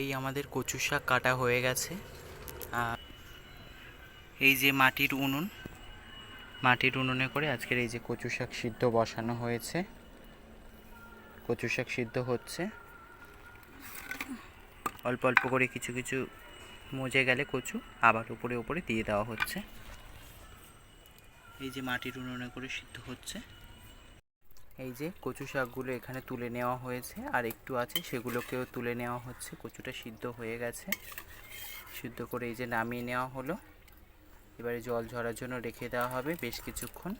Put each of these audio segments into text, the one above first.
এই আমাদের কচু শাক কাটা হয়ে গেছে। আর এই যে মাটির উনুন, মাটির উনুনে করে আজকের এই যে কচু শাক সিদ্ধ বসানো হয়েছে। কচু শাক সিদ্ধ হচ্ছে। অল্প অল্প করে কিছু কিছু মজে গেলে কচু আবার উপরে উপরে দিয়ে দেওয়া হচ্ছে। এই যে মাটির উনুনে করে সিদ্ধ হচ্ছে। এই যে কচু শাকগুলো এখানে তুলে নেওয়া হয়েছে, আর একটু আছে সেগুলোকেও তুলে নেওয়া হচ্ছে। কচুটা সিদ্ধ হয়ে গেছে। সিদ্ধ করে এই যে নামিয়ে নেওয়া হলো। এবারে জল ঝরার জন্য রেখে দেওয়া হবে বেশ কিছুক্ষণ।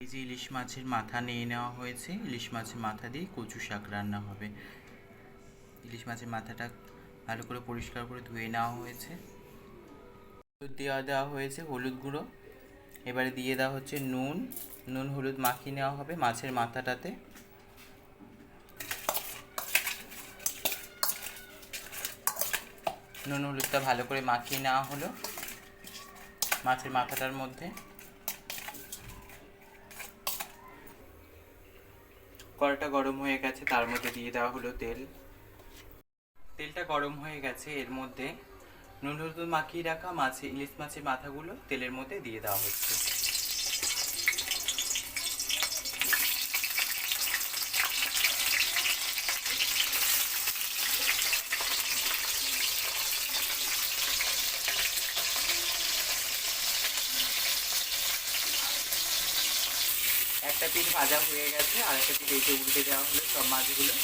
এই যে ইলিশ মাছের মাথা নিয়ে নেওয়া হয়েছে। ইলিশ মাছের মাথা দিয়ে কচু শাক রান্না হবে। ইলিশ মাছের মাথাটা ভালো করে পরিষ্কার করে ধুয়ে নেওয়া হয়েছে। দেওয়া দেওয়া হয়েছে, হলুদ গুঁড়ো। এবারে দিয়ে দেওয়া হচ্ছে নুন। নুন হলুদ মাখিয়ে নেওয়া হবে মাছের মাথাটাতে। নুন হলুদটা ভালো করে মাখিয়ে নেওয়া হলো মাছের মাথাটার মধ্যে। কড়াটা গরম হয়ে গেছে, তার মধ্যে দিয়ে দেওয়া হলো তেল। তেলটা গরম হয়ে গেছে, এর মধ্যে নুন হলুদ মাখিয়ে রাখা মাছে, ইলিশ মাছের মাথাগুলো তেলের মধ্যে দিয়ে দেওয়া হচ্ছে। একটা পিঠ ভাজা হয়ে গেছে, আর একটা পিঠ এই যে উল্টে দেওয়া হলো সব মাছগুলো।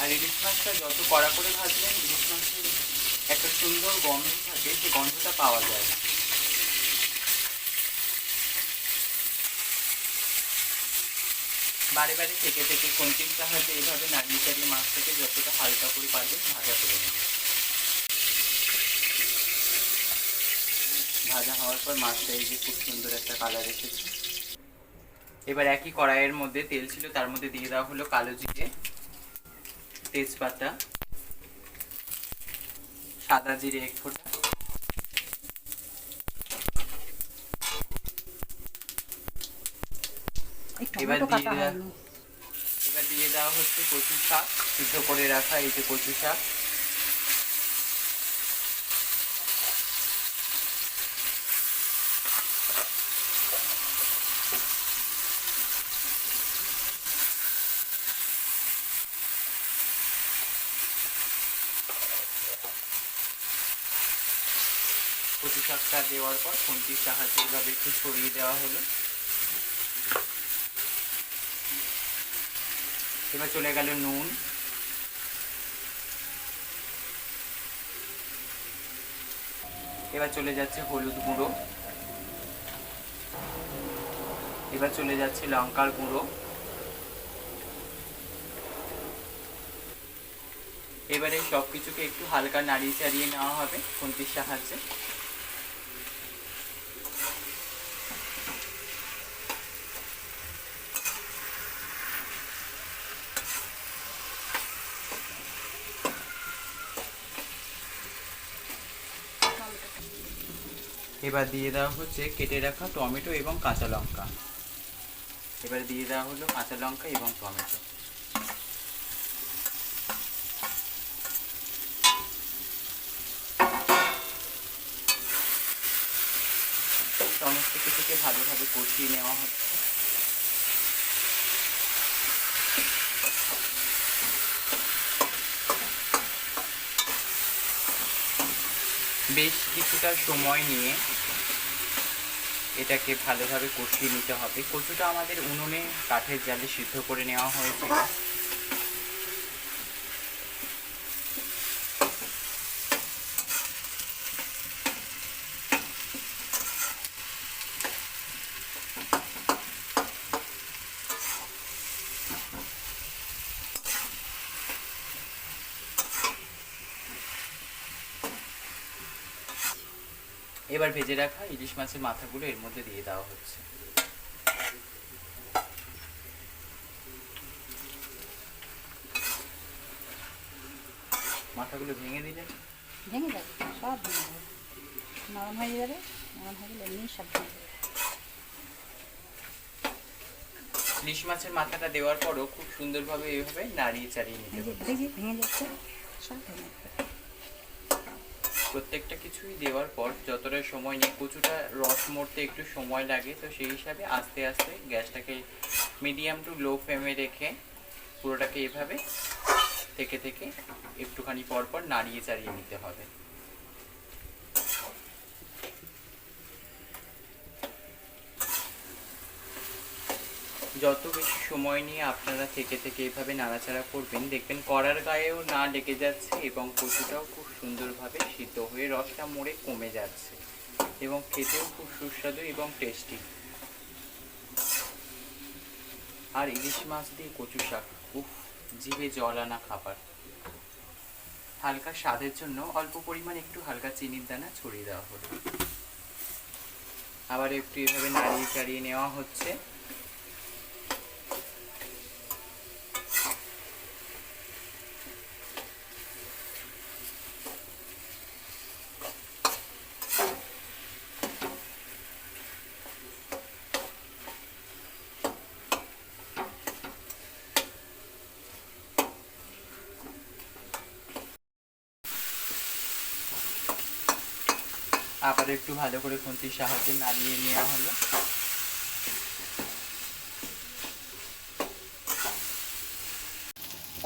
আর ইলিশ মাছটা যত কড়া করে ভাজবেন, ইলিশ মাছের একটা সুন্দর গন্ধ থাকে, সেই গন্ধটা পাওয়া যায় না। বারে বারে থেকে থেকে কন্টির সাহায্যে এইভাবে নাড়িয়ে চাড়িয়ে মাছটাকে যতটা হালকা করে পারবেন, ভাজা করে নেবেন। ভাজা হওয়ার পর মাছটা এই যে খুব সুন্দর একটা কালার এসেছে। এবার একই কড়াইয়ের মধ্যে তেল ছিল তার মধ্যে দিয়ে দেওয়া হলো কালো জিরে তেজপাতা সাদা জিরে এক ফোঁটা এবার দিয়ে দেওয়া এবার দিয়ে দেওয়া হচ্ছে কচু শাক সিদ্ধ করে রাখা এই যে কচু শাক। কচু শাকটা দেওয়ার পর খুন্তির সাহায্যে এভাবে একটু ছড়িয়ে দেওয়া হলো। এবার চলে গেল নুন। এবার চলে যাচ্ছে হলুদ গুঁড়ো। এবার চলে যাচ্ছে লঙ্কার গুঁড়ো। এবারে সব কিছুকে একটু হালকা নাড়িয়ে চাড়িয়ে নেওয়া হবে খুন্তির সাহায্যে। এবার দিয়ে দেওয়া হচ্ছে কেটে রাখা টমেটো এবং কাঁচা লঙ্কা। এবার দিয়ে দেওয়া হলো কাঁচা লঙ্কা এবং টমেটো। সমস্ত কিছুকে ভালোভাবে কষিয়ে নেওয়া হচ্ছে। বেশ কিছুটা সময় নিয়ে এটাকে ভালোভাবে কষিয়ে নিতে হবে। কচুটা আমাদের উনুনে কাঠের জালে সিদ্ধ করে নেওয়া হয়েছিল এবার ভেজে রাখা ইলিশ মাছের মাথাগুলো এর মধ্যে দিয়ে দেওয়া হচ্ছে। মাথাগুলো ভেঙে দিলে? ভেঙে যাবে সব ভেঙে যাবে। নরম হয়ে যাবে নরম হয়ে গেলে এমনি সব ভেঙে যাবে। ইলিশ মাছের মাথাটা দেওয়ার পরও খুব সুন্দরভাবে এইভাবে নাড়িয়ে চাড়িয়ে নিতে হবে। ভেঙে যাচ্ছে সব ভেঙে যাচ্ছে। প্রত্যেকটা কিছুই দেওয়ার পর যতটা সময় নিয়ে কচুটা রস মরতে একটু সময় লাগে, তো সেই হিসাবে আস্তে আস্তে গ্যাসটাকে মিডিয়াম টু লো ফ্লেমে রেখে পুরোটাকে এভাবে থেকে থেকে একটুখানি পর পর নাড়িয়ে চাড়িয়ে নিতে হবে। যত বেশি সময় নিয়ে আপনারা থেকে থেকে এভাবে নাড়াচাড়া করবেন, দেখবেন কড়ার গায়েও না লেগে যাচ্ছে এবং কচুটাও খুব সুন্দরভাবে সিদ্ধ হয়ে রসটা মরে কমে যাচ্ছে এবং খেতেও খুব সুস্বাদু এবং টেস্টি আর ইলিশ মাছ দিয়ে কচু শাক, উফ, জিভে জল আনা খাবার। হালকা স্বাদের জন্য অল্প পরিমাণ একটু হালকা চিনির দানা ছড়িয়ে দেওয়া হলো। আবার একটু এভাবে নাড়িয়ে চাড়িয়ে নেওয়া হচ্ছে। আবার একটু ভালো করে খুন্তির সাহায্যে নাড়িয়ে নেওয়া হলো।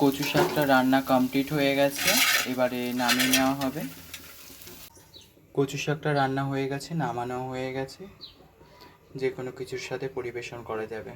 কচু শাকটা রান্না কমপ্লিট হয়ে গেছে, এবারে নামিয়ে নেওয়া হবে। কচু শাকটা রান্না হয়ে গেছে নামানো হয়ে গেছে। যে কোনো কিছুর সাথে পরিবেশন করা যাবে।